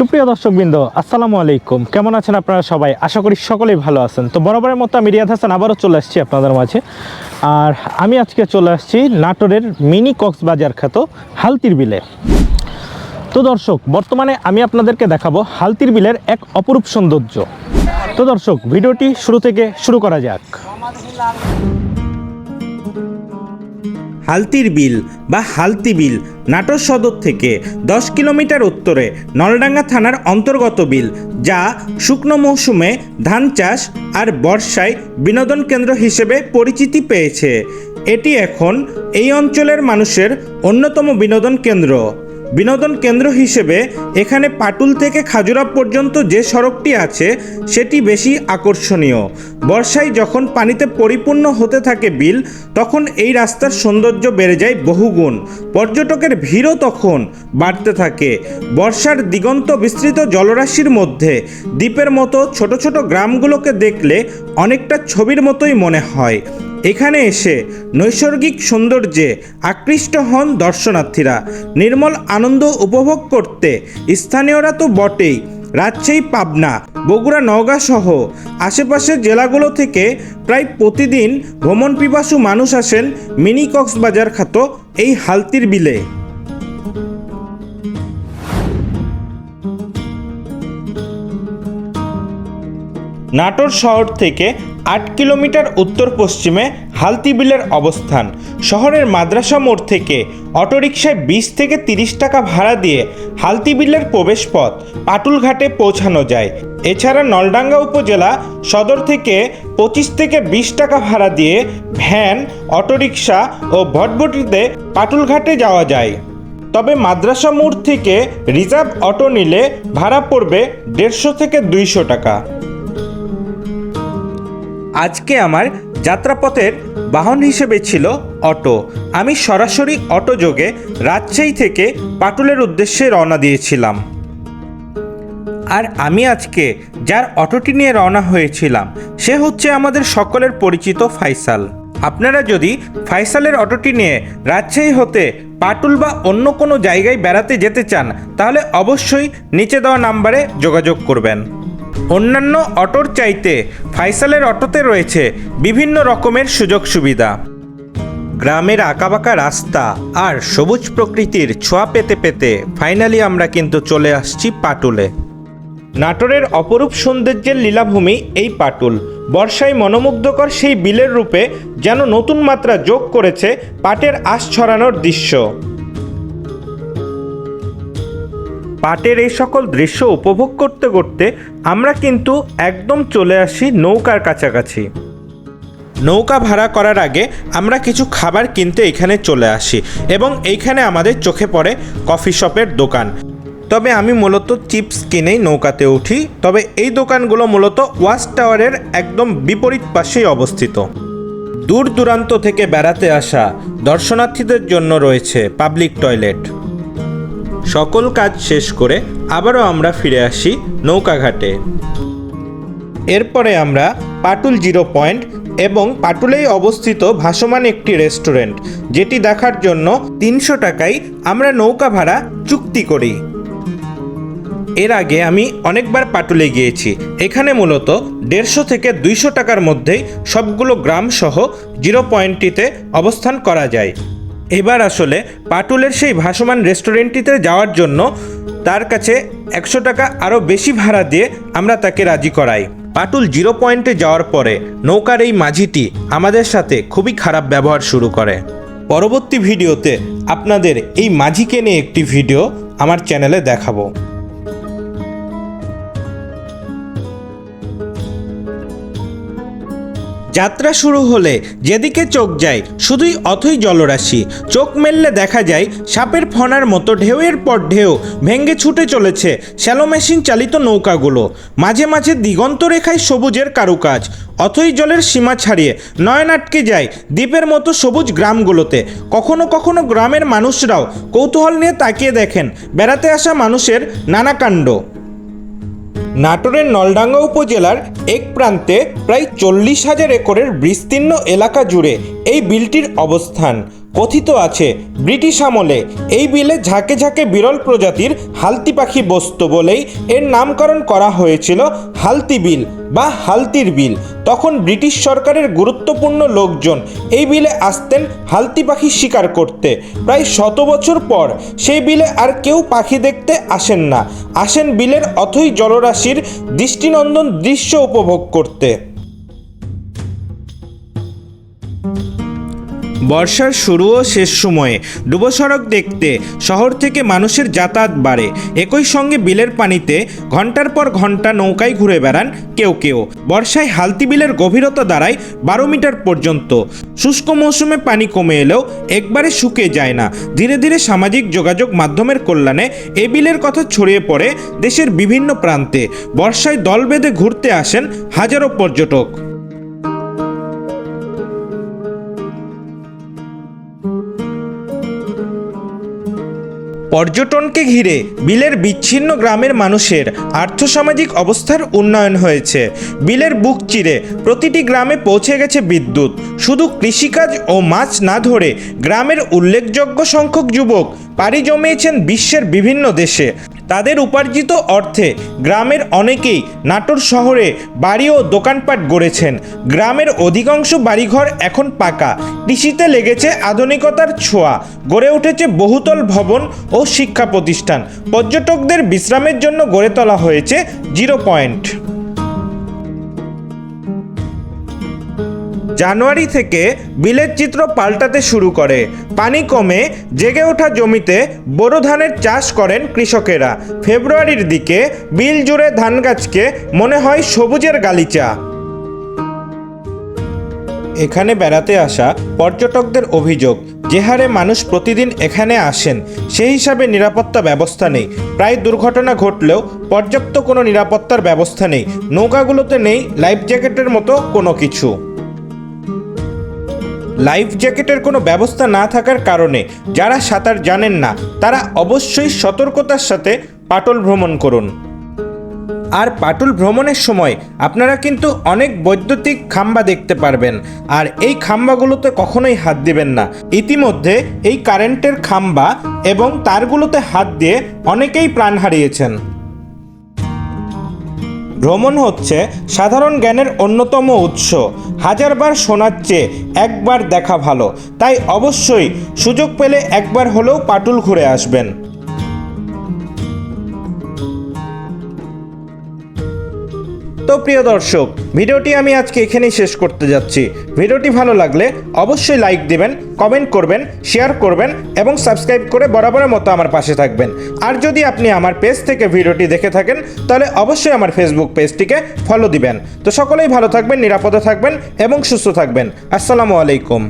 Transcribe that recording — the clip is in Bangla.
সুপ্রিয় দর্শকবৃন্দ, আসসালামু আলাইকুম। কেমন আছেন আপনারা সবাই? আশা করি সকলেই ভালো আছেন। তো বরাবরের মতো আমি রিয়াদ হাসান আবারও চলে আসছি আপনাদের মাঝে। আর আমি আজকে চলে আসছি নাটোরের মিনি কক্সবাজার খ্যাত হালতির বিলে। তো দর্শক, বর্তমানে আমি আপনাদেরকে দেখাবো হালতির বিলের এক অপরূপ সৌন্দর্য। তো দর্শক, ভিডিওটি শুরু থেকে শুরু করা যাক। হালতির বিল বা হালতি বিল নাটোর সদর থেকে দশ কিলোমিটার উত্তরে নলডাঙ্গা থানার অন্তর্গত বিল, যা শুকনো মৌসুমে ধান চাষ আর বর্ষায় বিনোদন কেন্দ্র হিসেবে পরিচিতি পেয়েছে। এটি এখন এই অঞ্চলের মানুষের অন্যতম বিনোদন কেন্দ্র। বিনোদন কেন্দ্র হিসেবে এখানে পাটুল থেকে খাজুরা পর্যন্ত যে সড়কটি আছে, সেটি বেশি আকর্ষণীয়। বর্ষায় যখন পানিতে পরিপূর্ণ হতে থাকে বিল, তখন এই রাস্তার সৌন্দর্য বেড়ে যায় বহুগুণ। পর্যটকের ভিড়ও তখন বাড়তে থাকে। বর্ষার দিগন্ত বিস্তৃত জলরাশির মধ্যে দ্বীপের মতো ছোট ছোট গ্রামগুলোকে দেখলে অনেকটা ছবির মতোই মনে হয়। এখানে এসে নৈসর্গিক সৌন্দর্যে আকৃষ্ট হন দর্শনার্থীরা। নির্মল আনন্দ উপভোগ করতে স্থানীয়রা তো বটেই। রাজশাহী, পাবনা, বগুড়া, নওগাঁ সহ আশেপাশের জেলাগুলো থেকে প্রায় প্রতিদিন ভ্রমণ পিপাসু মানুষ আসেন মিনি কক্সবাজার খ্যাত এই হালতির বিলে। নাটোর শহর থেকে আট কিলোমিটার উত্তর পশ্চিমে হালতি বিলের অবস্থান। শহরের মাদ্রাসা মোড় থেকে অটোরিকশায় বিশ থেকে তিরিশ টাকা ভাড়া দিয়ে হালতি বিলের প্রবেশপথ পাটুলঘাটে পৌঁছানো যায়। এছাড়া নলডাঙ্গা উপজেলা সদর থেকে পঁচিশ থেকে বিশ টাকা ভাড়া দিয়ে ভ্যান, অটোরিকশা ও ভটভটিতে পাটুলঘাটে যাওয়া যায়। তবে মাদ্রাসা মোড় থেকে রিজার্ভ অটো নিলে ভাড়া পড়বে দেড়শো থেকে দুইশো টাকা। আজকে আমার যাত্রাপথের বাহন হিসেবে ছিল অটো। আমি সরাসরি অটো যোগে রাজশাহী থেকে পাটুলের উদ্দেশ্যে রওনা দিয়েছিলাম। আর আমি আজকে যার অটোটি নিয়ে রওনা হয়েছিলাম, সে হচ্ছে আমাদের সকলের পরিচিত ফাইসাল। আপনারা যদি ফাইসালের অটোটি নিয়ে রাজশাহী হতে পাটুল বা অন্য কোনো জায়গায় বেড়াতে যেতে চান, তাহলে অবশ্যই নিচে দেওয়া নাম্বারে যোগাযোগ করবেন। অন্যান্য অটোর চাইতে ফাইসালের অটোতে রয়েছে বিভিন্ন রকমের সুযোগ সুবিধা। গ্রামের আঁকাবাঁকা রাস্তা আর সবুজ প্রকৃতির ছোঁয়া পেতে পেতে ফাইনালি আমরা কিন্তু চলে আসছি পাটুলে। নাটোরের অপরূপ সৌন্দর্যের লীলাভূমি এই পাটুল। বর্ষায় মনোমুগ্ধকর সেই বিলের রূপে যেন নতুন মাত্রা যোগ করেছে পাটের আশ ছড়ানোর দৃশ্য। পাটের এই সকল দৃশ্য উপভোগ করতে করতে আমরা কিন্তু একদম চলে আসি নৌকার কাছাকাছি। নৌকা ভাড়া করার আগে আমরা কিছু খাবার কিনতে এখানে চলে আসি এবং এইখানে আমাদের চোখে পড়ে কফি শপের দোকান। তবে আমি মূলত চিপস কিনেই নৌকাতে উঠি, তবে এই দোকানগুলো মূলত ওয়াচ টাওয়ারের একদম বিপরীত পাশেই অবস্থিত। দূর দূরান্ত থেকে বেড়াতে আসা দর্শনার্থীদের জন্য রয়েছে পাবলিক টয়লেট। সকল কাজ শেষ করে আবারও আমরা ফিরে আসি নৌকাঘাটে। এরপরে আমরা পাটুল জিরো পয়েন্ট এবং পাটুলেই অবস্থিত ভাসমান একটি রেস্টুরেন্ট, যেটি দেখার জন্য তিনশো টাকায় আমরা নৌকা ভাড়া চুক্তি করি। এর আগে আমি অনেকবার পাটুলে গিয়েছি, এখানে মূলত দেড়শো থেকে দুইশো টাকার মধ্যেই সবগুলো গ্রাম সহ জিরো পয়েন্টটিতে অবস্থান করা যায়। এবার আসলে পাটুলের সেই ভাসমান রেস্টুরেন্টটিতে যাওয়ার জন্য তার কাছে একশো টাকা আরও বেশি ভাড়া দিয়ে আমরা তাকে রাজি করাই। পাটুল জিরো পয়েন্টে যাওয়ার পরে নৌকার এই মাঝিটি আমাদের সাথে খুবই খারাপ ব্যবহার শুরু করে। পরবর্তী ভিডিওতে আপনাদের এই মাঝিকে নিয়ে একটি ভিডিও আমার চ্যানেলে দেখাবো। যাত্রা শুরু হলে যেদিকে চোখ যায়, শুধুই অথই জলরাশি। চোখ মেললে দেখা যায়, সাপের ফনার মতো ঢেউয়ের পর ঢেউ ভেঙ্গে ছুটে চলেছে শ্যালো মেশিন চালিত নৌকাগুলো। মাঝে মাঝে দিগন্ত রেখায় সবুজের কারুকাজ, অথই জলের সীমা ছাড়িয়ে নয়ন আটকে যায় দ্বীপের মতো সবুজ গ্রামগুলোতে। কখনো কখনো গ্রামের মানুষরাও কৌতূহল নিয়ে তাকিয়ে দেখেন, বেড়াতে আসা মানুষের নানা কাণ্ড। নাটোরের নলডাঙ্গা উপজেলার এক প্রান্তে প্রায় চল্লিশ হাজার একরের বিস্তীর্ণ এলাকা জুড়ে এই বিলটির অবস্থান। কথিত আছে, ব্রিটিশ আমলে এই বিলে ঝাঁকে ঝাঁকে বিরল প্রজাতির হালতি পাখি বসত বলেই এর নামকরণ করা হয়েছিল হালতি বিল বা হালতির বিল। তখন ব্রিটিশ সরকারের গুরুত্বপূর্ণ লোকজন এই বিলে আসতেন হালতি পাখি শিকার করতে। প্রায় শত বছর পর সেই বিলে আর কেউ পাখি দেখতে আসেন না। আসেন বিলের অথই জলরাশির দৃষ্টিনন্দন দৃশ্য উপভোগ করতে। বর্ষার শুরু ও শেষ সময়ে। ডুবো সড়ক দেখতে শহর থেকে মানুষের যাতায়াত বাড়ে। একই সঙ্গে বিলের পানিতে ঘণ্টার পর ঘণ্টা নৌকায় ঘুরে বেড়ান কেউ কেউ। বর্ষায় হালতি বিলের গভীরতা দাঁড়ায় বারো মিটার পর্যন্ত। শুষ্ক মৌসুমে পানি কমে এলেও একবারে শুকিয়ে যায় না। ধীরে ধীরে সামাজিক যোগাযোগ মাধ্যমের কল্যাণে এ বিলের কথা ছড়িয়ে পড়ে দেশের বিভিন্ন প্রান্তে। বর্ষায় দল বেঁধে ঘুরতে আসেন হাজারো পর্যটক। পর্যটনকে ঘিরে বিলের বিচ্ছিন্ন গ্রামের মানুষের আর্থসামাজিক অবস্থার উন্নয়ন হয়েছে। বিলের বুক চিরে প্রতিটি গ্রামে পৌঁছে গেছে বিদ্যুৎ। শুধু কৃষিকাজ ও মাছ না ধরে গ্রামের উল্লেখযোগ্য সংখ্যক যুবক পাড়ি জমিয়েছেন বিশ্বের বিভিন্ন দেশে। তাদের উপার্জিত অর্থে গ্রামের অনেকেই নাটোর শহরে বাড়ি ও দোকানপাট গড়েছেন। গ্রামের অধিকাংশ বাড়িঘর এখন পাকা। কৃষিতে লেগেছে আধুনিকতার ছোঁয়া। গড়ে উঠেছে বহুতল ভবন ও শিক্ষা প্রতিষ্ঠান। পর্যটকদের বিশ্রামের জন্য গড়ে তোলা হয়েছে জিরো পয়েন্ট। জানুয়ারি থেকে বিলের চিত্র পাল্টাতে শুরু করে। পানি কমে জেগে ওঠা জমিতে বোরো ধানের চাষ করেন কৃষকেরা। ফেব্রুয়ারির দিকে বিল জুড়ে ধান গাছকে মনে হয় সবুজের গালিচা। এখানে বেড়াতে আসা পর্যটকদের অভিযোগ, যে হারে মানুষ প্রতিদিন এখানে আসেন, সেই হিসাবে নিরাপত্তা ব্যবস্থা নেই। প্রায় দুর্ঘটনা ঘটলেও পর্যাপ্ত কোনো নিরাপত্তার ব্যবস্থা নেই। নৌকাগুলোতে নেই, লাইফ জ্যাকেটের মতো কোনো কিছু। লাইফ জ্যাকেটের কোনো ব্যবস্থা না থাকার কারণে যারা সাঁতার জানেন না, তারা অবশ্যই সতর্কতার সাথে পাটল ভ্রমণ করুন। আর পাটুল ভ্রমণের সময় আপনারা কিন্তু অনেক বৈদ্যুতিক খাম্বা দেখতে পারবেন, আর এই খাম্বাগুলোতে কখনোই হাত দিবেন না। ইতিমধ্যে এই কারেন্টের খাম্বা এবং তারগুলোতে হাত দিয়ে অনেকেই প্রাণ হারিয়েছেন। ভ্রমণ হচ্ছে সাধারণ জ্ঞানের অন্যতম উৎস। হাজারবার শোনার চেয়ে একবার দেখা ভালো। তাই অবশ্যই সুযোগ পেলে একবার হলেও পাটুল ঘুরে আসবেন। তো প্রিয় দর্শক, ভিডিওটি আমি আজকে এখানেই শেষ করতে যাচ্ছি। ভিডিওটি ভালো লাগলে অবশ্যই লাইক দিবেন, কমেন্ট করবেন, শেয়ার করবেন এবং সাবস্ক্রাইব করে বরাবরের মতো আমার পাশে থাকবেন। আর যদি আপনি আমার পেজ থেকে ভিডিওটি দেখে থাকেন, তাহলে অবশ্যই আমার ফেসবুক পেজটিকে ফলো দিবেন। তো সকলেই ভালো থাকবেন, নিরাপদে থাকবেন এবং সুস্থ থাকবেন। আসসালামু আলাইকুম।